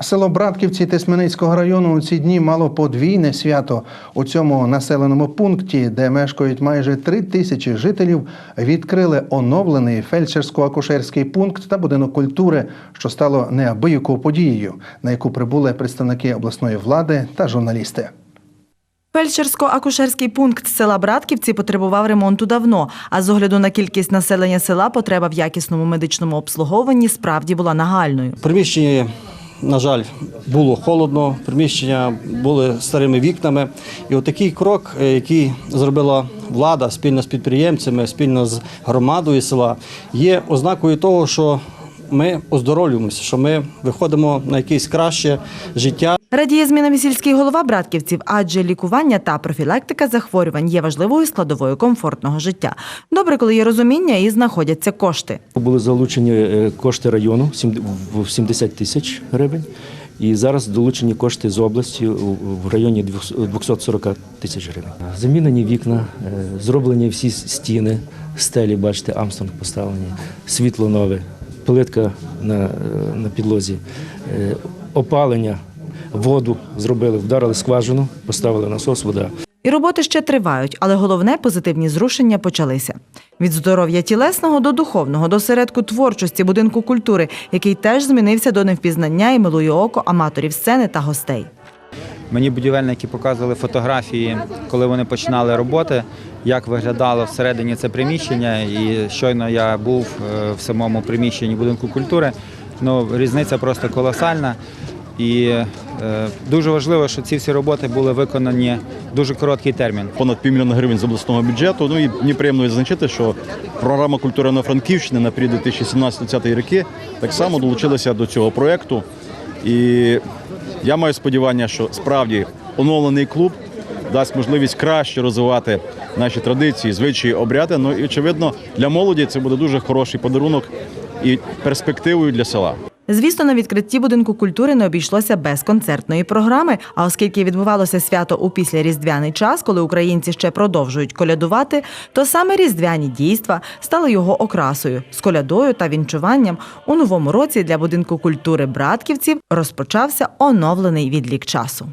Село Братківці Тисменицького району у ці дні мало подвійне свято. У цьому населеному пункті, де мешкають майже три тисячі жителів, відкрили оновлений фельдшерсько-акушерський пункт та будинок культури, що стало неабиякою подією, на яку прибули представники обласної влади та журналісти. Фельдшерсько-акушерський пункт села Братківці потребував ремонту давно, а з огляду на кількість населення села потреба в якісному медичному обслуговуванні справді була нагальною. В приміщенні, на жаль, було холодно, приміщення були старими вікнами. І отакий крок, е, який зробила влада спільно з підприємцями, спільно з громадою села, є ознакою того, що ми оздоровлюємося, що ми виходимо на якесь краще життя. Радіє змінами сільський голова Братківців, адже лікування та профілактика захворювань є важливою складовою комфортного життя. Добре, коли є розуміння і знаходяться кошти. Були залучені е, кошти району в 70 тисяч гривень. І зараз долучені кошти з області в районі 240 тисяч гривень. Замінені вікна, е, зроблені всі стіни, стелі, бачите, Амстронг поставлені, світло нове, плитка на, е, на підлозі, е, опалення, воду зробили, вдарили скважину, поставили насос, вода. І роботи ще тривають, але головне позитивні зрушення почалися. Від здоров'я тілесного до духовного, до середку творчості будинку культури, який теж змінився до невпізнання і милує око аматорів сцени та гостей. Мені будівельники показували фотографії, коли вони починали роботи, як виглядало всередині це приміщення. І щойно я був е, в самому приміщенні будинку культури. Ну, різниця просто колосальна. І е, дуже важливо, що ці всі роботи були виконані в дуже короткий термін. понад півмільйона гривень з обласного бюджету. Ну і мені приємно відзначити, що програма культури на Франківщини на період 2017-2020 роки так само долучилася до цього проєкту. І я маю сподівання, що справді оновлений клуб дасть можливість краще розвивати наші традиції, звичаї, обряди. Ну і очевидно, для молоді це буде дуже хороший подарунок і перспективою для села. Звісно, на відкритті будинку культури не обійшлося без концертної програми. А оскільки відбувалося свято у післяріздвяний час, коли українці ще продовжують колядувати, то саме різдвяні дійства стали його окрасою з колядою та вінчуванням. У новому році для будинку культури братківців розпочався оновлений відлік часу.